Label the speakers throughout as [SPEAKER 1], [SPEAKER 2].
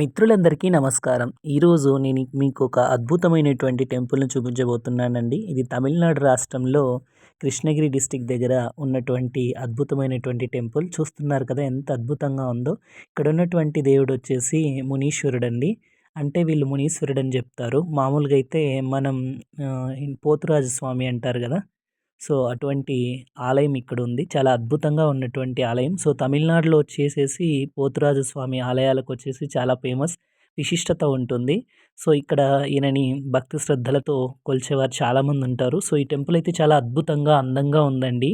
[SPEAKER 1] మిత్రులందరికీ నమస్కారం. ఈరోజు నేను మీకు ఒక అద్భుతమైనటువంటి టెంపుల్ని చూపించబోతున్నానండి. ఇది తమిళనాడు రాష్ట్రంలో కృష్ణగిరి డిస్టిక్ దగ్గర ఉన్నటువంటి అద్భుతమైనటువంటి టెంపుల్. చూస్తున్నారు కదా ఎంత అద్భుతంగా ఉందో. ఇక్కడ ఉన్నటువంటి దేవుడు వచ్చేసి మునీశ్వరుడు అండి అంటే వీళ్ళు మునీశ్వరుడు అని చెప్తారు. మామూలుగా అయితే మనం పోతురాజు స్వామి అంటారు కదా. సో అటువంటి ఆలయం ఇక్కడ ఉంది చాలా అద్భుతంగా ఉన్నటువంటి ఆలయం. సో తమిళనాడులో వచ్చేసేసి పోతురాజు స్వామి ఆలయాలకు వచ్చేసి చాలా ఫేమస్ విశిష్టత ఉంటుంది. సో ఇక్కడ ఈయనని భక్తి శ్రద్ధలతో కొలిచేవారు చాలామంది ఉంటారు సో ఈ టెంపుల్ అయితే చాలా అద్భుతంగా అందంగా ఉందండి.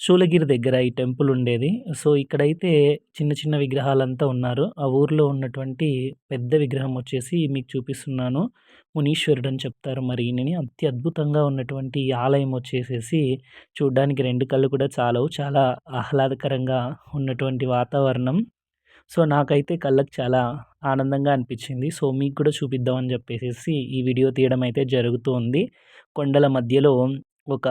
[SPEAKER 1] శూలగిరి దగ్గర ఈ టెంపుల్ ఉండేది. సో ఇక్కడైతే చిన్న చిన్న విగ్రహాలంతా ఉన్నారు. ఆ ఊర్లో ఉన్నటువంటి పెద్ద విగ్రహం వచ్చేసి మీకు చూపిస్తున్నాను. మునీశ్వరుడు అని చెప్తారు మరి ఈయనని. అతి అద్భుతంగా ఉన్నటువంటి ఈ ఆలయం వచ్చేసేసి చూడ్డానికి రెండు కళ్ళు కూడా చాలవు. చాలా ఆహ్లాదకరంగా ఉన్నటువంటి వాతావరణం. సో నాకైతే కళ్ళకు చాలా ఆనందంగా అనిపించింది. సో మీకు కూడా చూపిద్దామని చెప్పేసి ఈ వీడియో తీయడం అయితే జరుగుతూ ఉంది కొండల మధ్యలో ఒక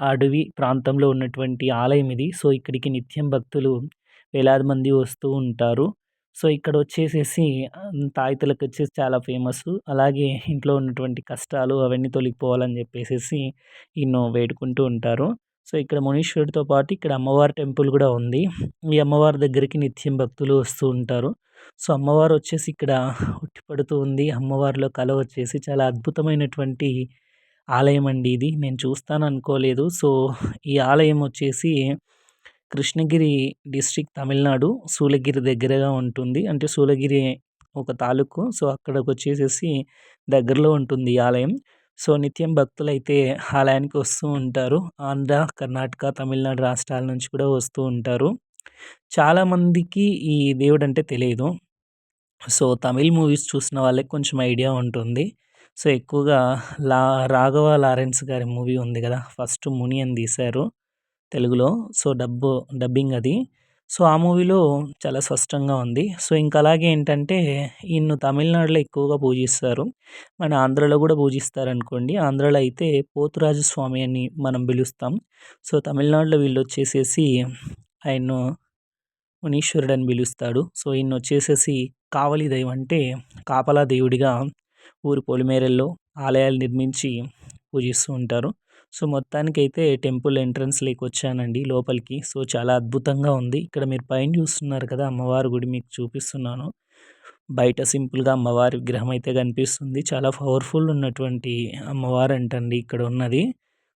[SPEAKER 1] అడవి ప్రాంతంలో ఉన్నటువంటి ఆలయం ఇది. సో ఇక్కడికి నిత్యం భక్తులు వేలాది మంది వస్తూ ఉంటారు. సో ఇక్కడ వచ్చేసేసి తాయితలకు వచ్చేసి చాలా ఫేమస్ అలాగే ఇంట్లో ఉన్నటువంటి కష్టాలు అవన్నీ తొలగిపోవాలని చెప్పేసి ఎన్నో వేడుకుంటూ ఉంటారు. సో ఇక్కడ మునీశ్వరుడితో పాటు ఇక్కడ అమ్మవారి టెంపుల్ కూడా ఉంది. ఈ అమ్మవారి దగ్గరికి నిత్యం భక్తులు వస్తూ ఉంటారు. సో అమ్మవారు వచ్చేసి ఇక్కడ ఉట్టిపడుతూ ఉంది. అమ్మవారిలో కళ వచ్చేసి చాలా అద్భుతమైనటువంటి ఆలయం అండి ఇది. నేను చూస్తాను అనుకోలేదు. సో ఈ ఆలయం వచ్చేసి కృష్ణగిరి డిస్ట్రిక్ట్ తమిళనాడు సూలగిరి దగ్గరగా ఉంటుంది. అంటే సూలగిరి ఒక తాలూకు. సో అక్కడికి వచ్చేసేసి దగ్గరలో ఉంటుంది ఈ ఆలయం. సో నిత్యం భక్తులు అయితే ఆలయానికి వస్తూ ఉంటారు. ఆంధ్ర కర్ణాటక తమిళనాడు రాష్ట్రాల నుంచి కూడా వస్తూ ఉంటారు. చాలామందికి ఈ దేవుడు అంటే తెలియదు. సో తమిళ్ మూవీస్ చూసిన వాళ్ళకి కొంచెం ఐడియా ఉంటుంది. సో ఎక్కువగా లా రాఘవ లారెన్స్ గారి మూవీ ఉంది కదా ఫస్ట్ ముని అని తీశారు తెలుగులో. సో డబ్బు డబ్బింగ్ అది. సో ఆ మూవీలో చాలా స్పష్టంగా ఉంది. సో ఇంకా అలాగే ఏంటంటే ఈయన్ను తమిళనాడులో ఎక్కువగా పూజిస్తారు. మన ఆంధ్రలో కూడా పూజిస్తారు అనుకోండి ఆంధ్రలో అయితే పోతురాజు స్వామి అని మనం పిలుస్తాం. సో తమిళనాడులో వీళ్ళు వచ్చేసేసి ఆయన్ను మునీశ్వరుడు అని పిలుస్తాడు. సో ఈయన వచ్చేసేసి కావలి దైవం అంటే కాపలా దేవుడిగా ఊరి పొలిమేరల్లో ఆలయాలు నిర్మించి పూజిస్తూ ఉంటారు. సో మొత్తానికైతే టెంపుల్ ఎంట్రన్స్లోకి వచ్చానండి లోపలికి. సో చాలా అద్భుతంగా ఉంది. ఇక్కడ మీరు పైన చూస్తున్నారు కదా అమ్మవారి గుడి మీకు చూపిస్తున్నాను. బయట సింపుల్గా అమ్మవారి విగ్రహం అయితే కనిపిస్తుంది. చాలా పవర్ఫుల్ ఉన్నటువంటి అమ్మవారు అంటండి ఇక్కడ ఉన్నది.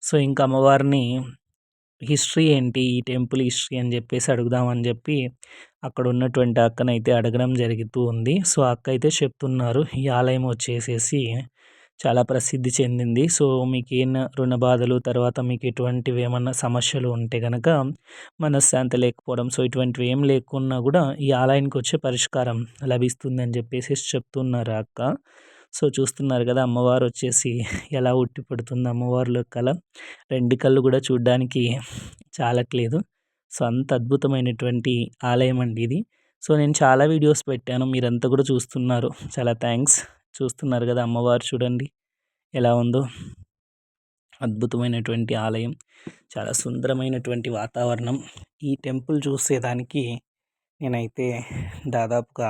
[SPEAKER 1] సో ఇంకా అమ్మవారిని హిస్టరీ ఏంటి? ఈ టెంపుల్ హిస్టరీ అని చెప్పేసి అడుగుదామని చెప్పి అక్కడ ఉన్నటువంటి అక్కనైతే అడగడం జరుగుతూ ఉంది. సో అక్క అయితే చెప్తున్నారు. ఈ ఆలయం వచ్చేసేసి చాలా ప్రసిద్ధి చెందింది. సో మీకు ఏం రుణ బాధలు తర్వాత మీకు ఎటువంటివి ఏమన్నా సమస్యలు ఉంటే కనుక మనశ్శాంతి లేకపోవడం సో ఇటువంటివి ఏం లేకున్నా కూడా ఈ ఆలయానికి వచ్చే పరిష్కారం లభిస్తుంది అని చెప్పేసి చెప్తున్నారు అక్క. సో చూస్తున్నారు కదా అమ్మవారు వచ్చేసి ఎలా ఉట్టి పడుతుంది అమ్మవారిలో కళ. రెండు కళ్ళు కూడా చూడడానికి చాలట్లేదు సో అంత అద్భుతమైనటువంటి ఆలయం అండి ఇది. సో నేను చాలా వీడియోస్ పెట్టాను. మీరంతా కూడా చూస్తున్నారు. చాలా థ్యాంక్స్. చూస్తున్నారు కదా అమ్మవారు చూడండి. ఎలా ఉందో. అద్భుతమైనటువంటి ఆలయం. చాలా సుందరమైనటువంటి వాతావరణం. ఈ టెంపుల్ చూసేదానికి నేనైతే దాదాపుగా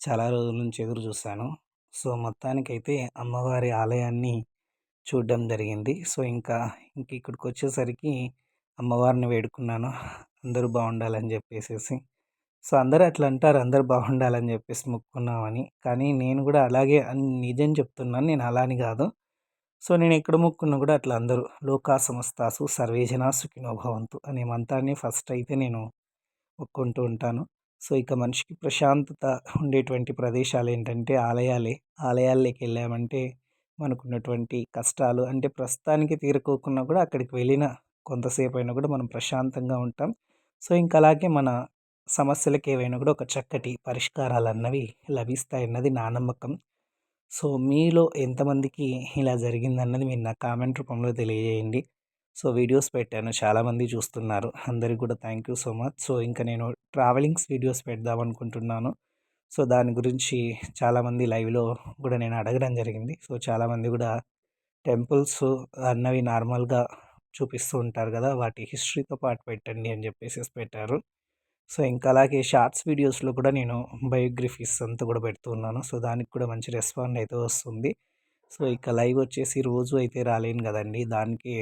[SPEAKER 1] చాలా రోజుల నుంచి ఎదురు చూశాను. సో మొత్తానికైతే అమ్మవారి ఆలయాన్ని చూడడం జరిగింది. సో ఇంకా ఇంక ఇక్కడికి వచ్చేసరికి అమ్మవారిని వేడుకున్నాను. అందరూ బాగుండాలని చెప్పేసేసి. సో అందరూ అట్లా అంటారు అందరూ బాగుండాలని చెప్పేసి మొక్కున్నామని కానీ నేను కూడా అలాగే నిజం చెప్తున్నాను నేను అలాని కాదు. సో నేను ఎక్కడ మొక్కున్నా కూడా అట్లా అందరూ లోకా సమస్తాసు సర్వేజన సుఖినోభవంతు అనే మంత్రాన్ని ఫస్ట్ అయితే నేను మొక్కుంటూ ఉంటాను. సో ఇక మనిషికి ప్రశాంతత ఉండేటువంటి ప్రదేశాలు ఏంటంటే ఆలయాలే. ఆలయాల్లోకి వెళ్ళామంటే మనకున్నటువంటి కష్టాలు అంటే ప్రస్తుతానికి తీరుకోకున్నా కూడా అక్కడికి వెళ్ళిన కొంతసేపు అయినా కూడా మనం ప్రశాంతంగా ఉంటాం. సో ఇంకా అలాగే మన సమస్యలకు ఏవైనా కూడా ఒక చక్కటి పరిష్కారాలు అన్నవి లభిస్తాయన్నది నా నమ్మకం. సో మీలో ఎంతమందికి ఇలా జరిగిందన్నది మీరు నా కామెంట్ రూపంలో తెలియజేయండి. సో వీడియోస్ పెట్టాను చాలామంది చూస్తున్నారు. అందరికి కూడా thank you so much. So ఇంకా నేను ట్రావెలింగ్స్ వీడియోస్ పెడదాం అనుకుంటున్నాను. సో దాని గురించి చాలామంది లైవ్లో కూడా నేను అడగడం జరిగింది. సో చాలామంది కూడా టెంపుల్స్ అన్నవి నార్మల్గా చూపిస్తూ ఉంటారు కదా వాటి హిస్టరీతో పాటు పెట్టండి అని చెప్పేసి పెట్టారు. సో ఇంకా అలాగే షార్ట్స్ వీడియోస్లో కూడా నేను బయోగ్రఫీస్ అంతా కూడా పెడుతూ ఉన్నాను. సో దానికి కూడా మంచి రెస్పాండ్ అయితే వస్తుంది. సో ఇక లైవ్ వచ్చేసి రోజు అయితే రాలేను కదండి. దానికి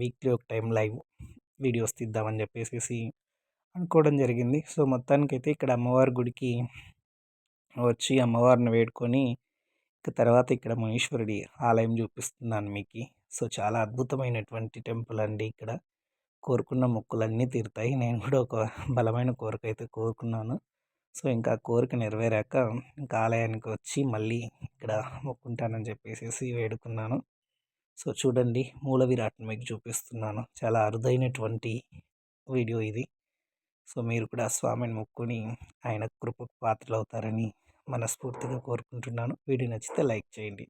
[SPEAKER 1] వీక్లీ ఒక టైం లైవ్ వీడియోస్ తీద్దామని చెప్పేసి అనుకోవడం జరిగింది. సో మొత్తానికైతే ఇక్కడ అమ్మవారి గుడికి వచ్చి అమ్మవారిని వేడుకొని ఇక తర్వాత ఇక్కడ మునీశ్వరుడి ఆలయం చూపిస్తున్నాను మీకు. సో చాలా అద్భుతమైనటువంటి టెంపుల్ అండి ఇక్కడ. కోరుకున్న మొక్కులన్నీ తీరుతాయి. నేను కూడా ఒక బలమైన కోరిక అయితే కోరుకున్నాను. సో ఇంకా కోరిక నెరవేరాక ఇంకా ఆలయానికి వచ్చి మళ్ళీ ఇక్కడ మొక్కుంటానని చెప్పేసి వేడుకున్నాను. సో చూడండి మూల విరాట్ మీకు చూపిస్తున్నాను. చాలా అరుదైనటువంటి వీడియో ఇది. సో మీరు కూడా స్వామిని మొక్కుని ఆయన కృపకు పాత్రలు అవుతారని మనస్ఫూర్తిగా కోరుకుంటున్నాను. వీడియో నచ్చితే లైక్ చేయండి.